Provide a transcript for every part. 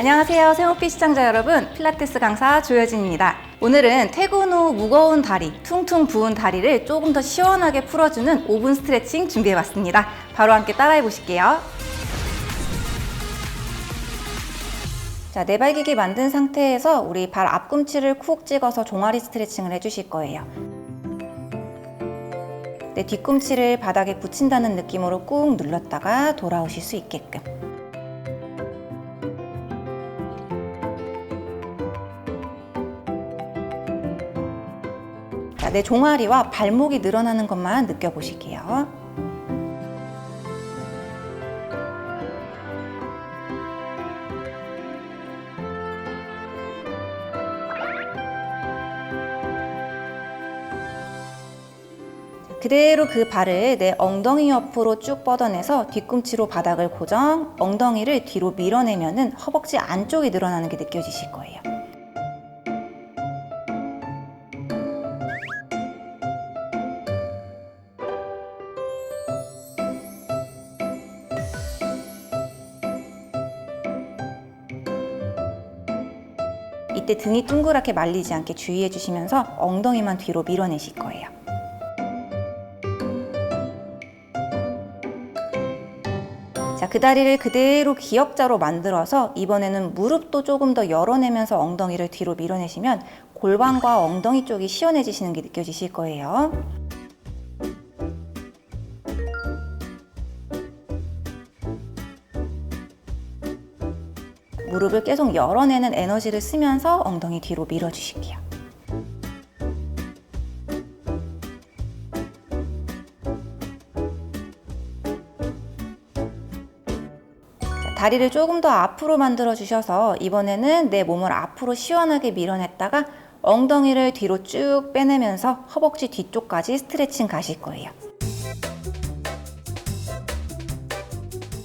안녕하세요. 생오피 시청자 여러분. 필라테스 강사 조여진입니다. 오늘은 퇴근 후 무거운 다리, 퉁퉁 부은 다리를 조금 더 시원하게 풀어주는 5분 스트레칭 준비해봤습니다. 바로 함께 따라해 보실게요. 자, 네발기기 만든 상태에서 우리 발 앞꿈치를 쿡 찍어서 종아리 스트레칭을 해주실 거예요. 내 뒤꿈치를 바닥에 붙인다는 느낌으로 꾹 눌렀다가 돌아오실 수 있게끔. 자, 내 종아리와 발목이 늘어나는 것만 느껴보실게요. 그대로 그 발을 내 엉덩이 옆으로 쭉 뻗어내서 뒤꿈치로 바닥을 고정, 엉덩이를 뒤로 밀어내면은 허벅지 안쪽이 늘어나는 게 느껴지실 거예요. 이때 등이 둥그랗게 말리지 않게 주의해 주시면서 엉덩이만 뒤로 밀어내실 거예요. 그 다리를 그대로 기역자로 만들어서 이번에는 무릎도 조금 더 열어내면서 엉덩이를 뒤로 밀어내시면 골반과 엉덩이 쪽이 시원해지시는 게 느껴지실 거예요. 무릎을 계속 열어내는 에너지를 쓰면서 엉덩이 뒤로 밀어주실게요. 다리를 조금 더 앞으로 만들어 주셔서 이번에는 내 몸을 앞으로 시원하게 밀어냈다가 엉덩이를 뒤로 쭉 빼내면서 허벅지 뒤쪽까지 스트레칭 가실 거예요.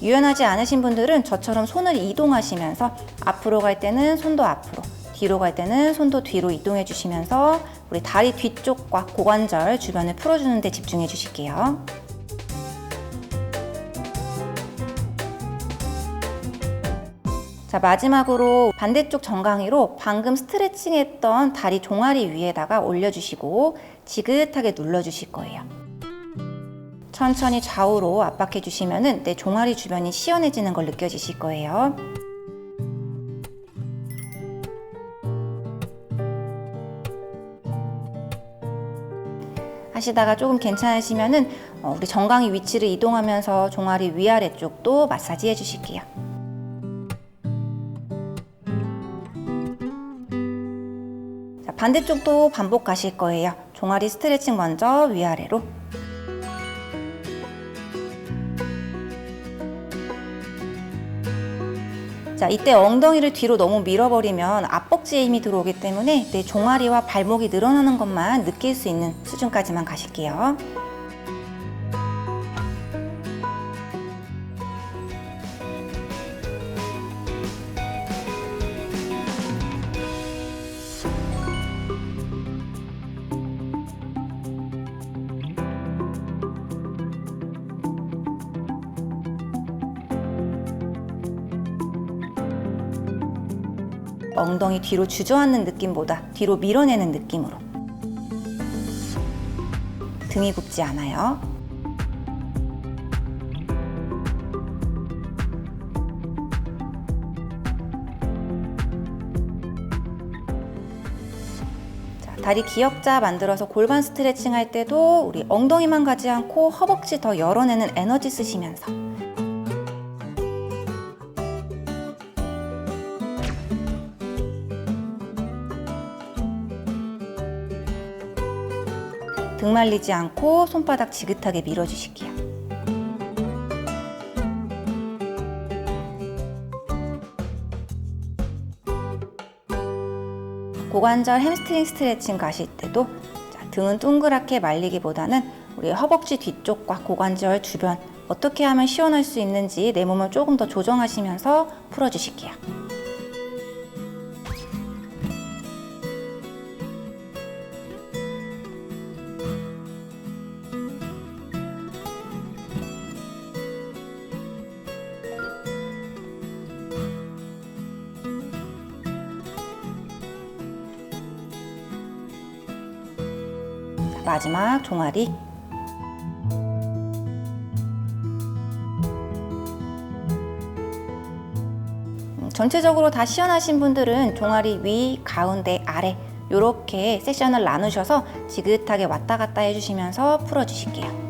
유연하지 않으신 분들은 저처럼 손을 이동하시면서 앞으로 갈 때는 손도 앞으로, 뒤로 갈 때는 손도 뒤로 이동해 주시면서 우리 다리 뒤쪽과 고관절 주변을 풀어주는 데 집중해 주실게요. 자, 마지막으로 반대쪽 정강이로 방금 스트레칭 했던 다리 종아리 위에다가 올려주시고 지긋하게 눌러주실 거예요. 천천히 좌우로 압박해 주시면은 내 종아리 주변이 시원해지는 걸 느껴지실 거예요. 하시다가 조금 괜찮으시면은 어, 우리 정강이 위치를 이동하면서 종아리 위아래 쪽도 마사지 해 주실게요. 반대쪽도 반복 가실 거예요. 종아리 스트레칭 먼저 위아래로. 자, 이때 엉덩이를 뒤로 너무 밀어버리면 앞벅지에 힘이 들어오기 때문에 내 종아리와 발목이 늘어나는 것만 느낄 수 있는 수준까지만 가실게요. 엉덩이 뒤로 주저앉는 느낌보다 뒤로 밀어내는 느낌으로. 등이 굽지 않아요. 자, 다리 기역자 만들어서 골반 스트레칭 할 때도 우리 엉덩이만 가지 않고 허벅지 더 열어내는 에너지 쓰시면서 등 말리지 않고 손바닥 지긋하게 밀어주실게요. 고관절 햄스트링 스트레칭 가실 때도 자, 등은 동그랗게 말리기보다는 우리 허벅지 뒤쪽과 고관절 주변 어떻게 하면 시원할 수 있는지 내 몸을 조금 더 조정하시면서 풀어주실게요. 마지막 종아리. 음, 전체적으로 다 시원하신 분들은 종아리 위, 가운데, 아래 이렇게 세션을 나누셔서 지긋하게 왔다 갔다 해주시면서 풀어주실게요.